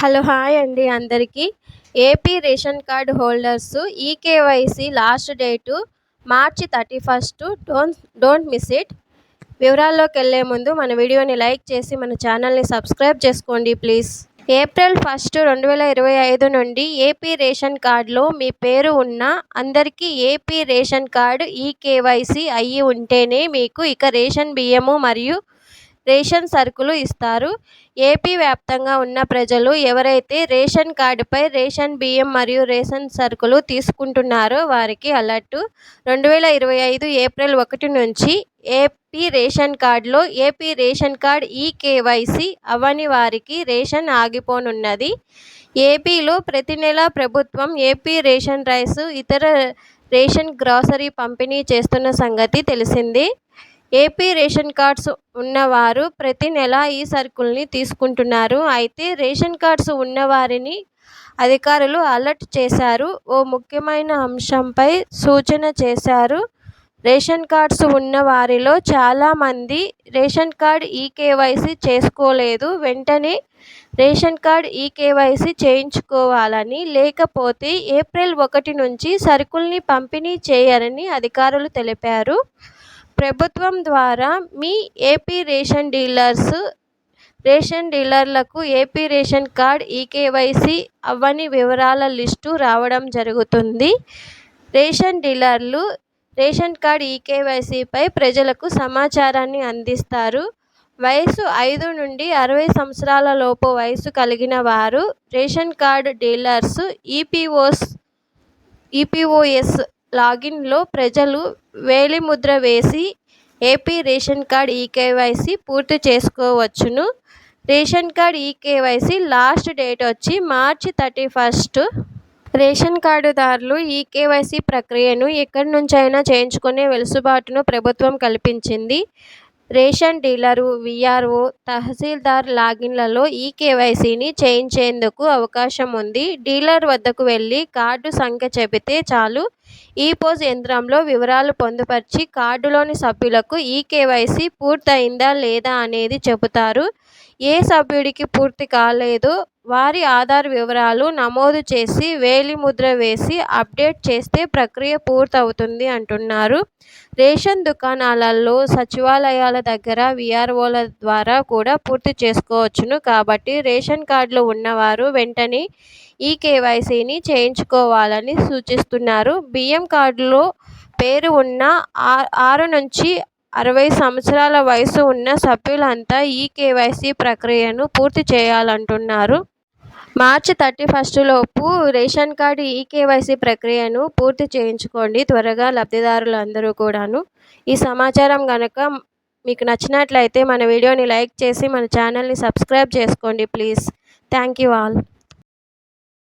Hello hi అండి అందరికీ. AP ration card holders eKYC last date March thirty first. Don't don't miss it. వివరాల్లోకి వెళ్ళే ముందు మన వీడియోని లైక్ చేసి మన ఛానల్ని సబ్స్క్రైబ్ చేసుకోండి ప్లీజ్. ఏప్రిల్ ఫస్ట్ రెండు వేల ఇరవై ఐదు నుండి ఏపీ రేషన్ కార్డులో మీ పేరు ఉన్న అందరికీ ఏపీ రేషన్ కార్డు ఈకేవైసీ అయ్యి ఉంటేనే మీకు ఇక రేషన్ బియ్యము మరియు రేషన్ సరుకులు ఇస్తారు. ఏపీ వ్యాప్తంగా ఉన్న ప్రజలు ఎవరైతే రేషన్ కార్డుపై రేషన్ బియ్యం మరియు రేషన్ సరుకులు తీసుకుంటున్నారో వారికి అలర్టు. రెండు వేల ఇరవై ఐదు ఏప్రిల్ ఒకటి నుంచి ఏపీ రేషన్ కార్డులో ఏపీ రేషన్ కార్డ్ ఈకేవైసీ అవ్వని వారికి రేషన్ ఆగిపోనున్నది. ఏపీలో ప్రతి నెల ప్రభుత్వం ఏపీ రేషన్ రైస్ ఇతర రేషన్ గ్రాసరీ పంపిణీ చేస్తున్న సంగతి తెలిసిందే. ఏపీ రేషన్ కార్డ్స్ ఉన్నవారు ప్రతి నెల ఈ సరుకుల్ని తీసుకుంటున్నారు. అయితే రేషన్ కార్డ్స్ ఉన్నవారిని అధికారులు అలర్ట్ చేశారు. ఓ ముఖ్యమైన అంశంపై సూచన చేశారు. రేషన్ కార్డ్స్ ఉన్న వారిలో చాలామంది రేషన్ కార్డ్ ఈకేవైసీ చేసుకోలేదు. వెంటనే రేషన్ కార్డ్ ఈకేవైసీ చేయించుకోవాలని లేకపోతే ఏప్రిల్ ఒకటి నుంచి సరుకుల్ని పంపిణీ చేయరని అధికారులు తెలిపారు. ప్రభుత్వం ద్వారా మీ ఏపీ రేషన్ డీలర్స్ రేషన్ డీలర్లకు ఏపీ రేషన్ కార్డ్ ఈకేవైసీ అవ్వని వివరాల లిస్టు రావడం జరుగుతుంది. రేషన్ డీలర్లు రేషన్ కార్డ్ ఈకేవైసీపై ప్రజలకు సమాచారాన్ని అందిస్తారు. వయసు ఐదు నుండి అరవై సంవత్సరాల లోపు వయసు కలిగిన వారు ration card dealers EPOS EPOS లాగిన్లో ప్రజలు వేలిముద్ర వేసి ఏపీ రేషన్ కార్డ్ ఈకేవైసీ పూర్తి చేసుకోవచ్చును. Ration card eKYC last date వచ్చి మార్చి థర్టీ ఫస్ట్. రేషన్ కార్డుదారులు ఈకేవైసీ ప్రక్రియను ఎక్కడి నుంచైనా చేయించుకునే వెసులుబాటును ప్రభుత్వం కల్పించింది. రేషన్ డీలరు వీఆర్ఓ తహసీల్దార్ లాగిన్లలో ఈ కేవైసీని చేయించేందుకు అవకాశం ఉంది డీలర్ వద్దకు వెళ్ళి కార్డు సంఖ్య చెబితే చాలు. ఈపోస్ యంత్రంలో వివరాలు పొందుపరిచి కార్డులోని సభ్యులకు ఈ కేవైసీ పూర్తయిందా లేదా అనేది చెబుతారు. ఏ సభ్యుడికి పూర్తి కాలేదో వారి ఆధార్ వివరాలు నమోదు చేసి వేలిముద్ర వేసి అప్డేట్ చేస్తే ప్రక్రియ పూర్తవుతుంది అంటున్నారు. రేషన్ దుకాణాలలో సచివాలయాల దగ్గర వీఆర్ఓల ద్వారా కూడా పూర్తి చేసుకోవచ్చును. కాబట్టి రేషన్ కార్డులు ఉన్నవారు వెంటనే ఈ కేవైసీని చేయించుకోవాలని సూచిస్తున్నారు. బియ్యం కార్డులో పేరు ఉన్న ఆరు నుంచి అరవై సంవత్సరాల వయసు ఉన్న సభ్యులంతా ఈ కేవైసీ ప్రక్రియను పూర్తి చేయాలంటున్నారు. మార్చి థర్టీ ఫస్ట్ లోపు రేషన్ కార్డు ఈ కేవైసీ ప్రక్రియను పూర్తి చేయించుకోండి త్వరగా లబ్ధిదారులు అందరూ కూడాను. ఈ సమాచారం కనుక మీకు నచ్చినట్లయితే మన వీడియోని లైక్ చేసి మన ఛానల్ని సబ్స్క్రైబ్ చేసుకోండి ప్లీజ్. Thank you all.